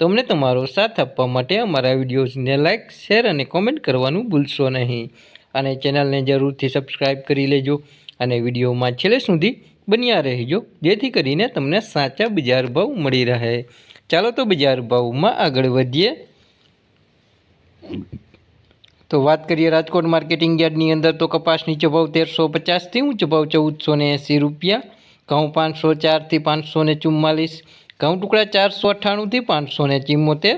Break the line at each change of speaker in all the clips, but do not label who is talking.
તો અમને તમારો સાથ આપવા માટે અમારા વિડીયોઝને લાઇક શેર અને કોમેન્ટ કરવાનું ભૂલશો નહીં. અને ચેનલને જરૂરથી સબસ્ક્રાઈબ કરી લેજો અને વિડીયોમાં છેલ્લે સુધી બન્યા રહેજો, જેથી કરીને તમને સાચા બજાર ભાવ મળી રહે. ચાલો તો બજાર ભાવમાં આગળ વધીએ. તો વાત કરીએ રાજકોટ માર્કેટિંગ યાર્ડની અંદર તો કપાસ નીચો ભાવ તેરસો પચાસથી ઊંચો ભાવ ચૌદસો ને એંસી રૂપિયા, ઘઉં પાંચસો ચારથી પાંચસો ને ચુમ્માલીસ ઘઉં ટુકડા ચારસો અઠ્ઠાણુંથી પાંચસો ને ચિમ્મોતેર.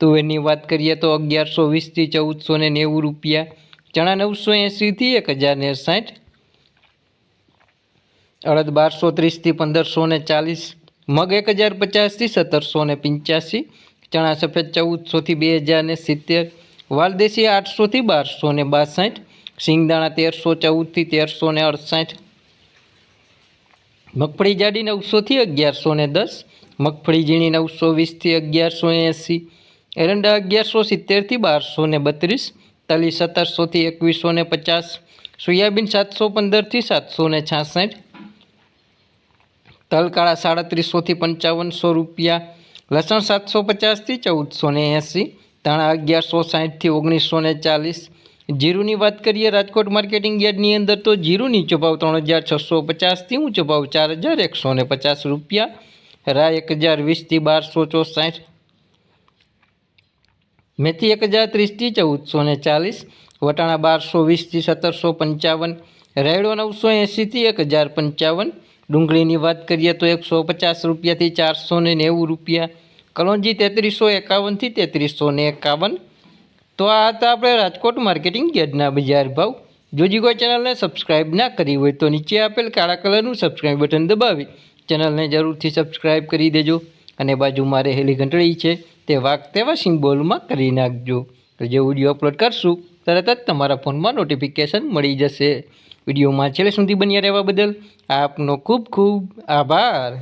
તુવેરની વાત કરીએ તો અગિયારસો વીસથી ચૌદસો ને નેવું રૂપિયા. ચણા નવસો એંસીથી એક હજાર ને સાઠ. અડદ બારસો ત્રીસથી પંદરસો ને ચાલીસ. મગ એક હજાર પચાસથી સત્તરસો ને પંચ્યાસી. ચણા સફેદ ચૌદસોથી બે હજાર ને સિત્તેર. વાલદેશી આઠસોથી બારસો ને બાસઠ. સિંગદાણા તેરસો ચૌદથી તેરસો ને અડસઠ. મગફળી જાડી નવસોથી અગિયારસો ને દસ, મગફળી ઝીણી નવસો વીસથી અગિયારસો એંસી, એરંડા અગિયારસો સિત્તેરથી બારસો ને બત્રીસ, તલી સત્તરસોથી એકવીસો ને પચાસ, સોયાબીન સાતસો પંદરથી સાતસો ને છાસઠ, તલકાળા સાડત્રીસોથી પંચાવનસો રૂપિયા, લસણ સાતસો પચાસથી ચૌદસો ને એંસી, ધાણા અગિયારસો સાઠથી ઓગણીસો ને ચાલીસ જીરુની વાત કરીએ, રાજકોટ માર્કેટિંગ યાર્ડની અંદર તો જીરું નીચો ભાવ ત્રણ હજાર છસો પચાસથી ઊંચો ભાવ ચાર હજાર એકસો ને પચાસ રૂપિયા રા એક હજાર વીસથી બારસો ચોસાઠ. મેથી એક હજાર ત્રીસથી ચૌદસો ને ચાલીસ, વટાણા બારસો વીસથી સત્તરસો પંચાવન, રાયડો નવસો એંસીથી એક હજાર પંચાવન, ડુંગળીની વાત કરીએ તો એકસો પચાસ રૂપિયાથી ચારસો ને નેવું રૂપિયા, કલોંજી તેત્રીસો એકાવનથી તેત્રીસો ને એકાવન તો આ હતા આપણે રાજકોટ માર્કેટિંગ યાર્ડના બજાર ભાવ. જો હજી કોઈ ચેનલને સબસ્ક્રાઇબ ના કરી હોય તો નીચે આપેલ કાળા કલરનું સબસ્ક્રાઇબ બટન દબાવી. ચેનલને જરૂરથી સબસ્ક્રાઇબ કરી દેજો અને બાજુમાં રહેલી ઘંટડી છે તે વાઘ તેવા સિમ્બોલમાં કરી નાખજો. તો જે વીડિયો અપલોડ કરશું, તરત જ તમારા ફોનમાં નોટિફિકેશન મળી જશે. વિડીયોમાં છેલ્લે સુધી બન્યા રહેવા બદલ આપનો ખૂબ ખૂબ આભાર.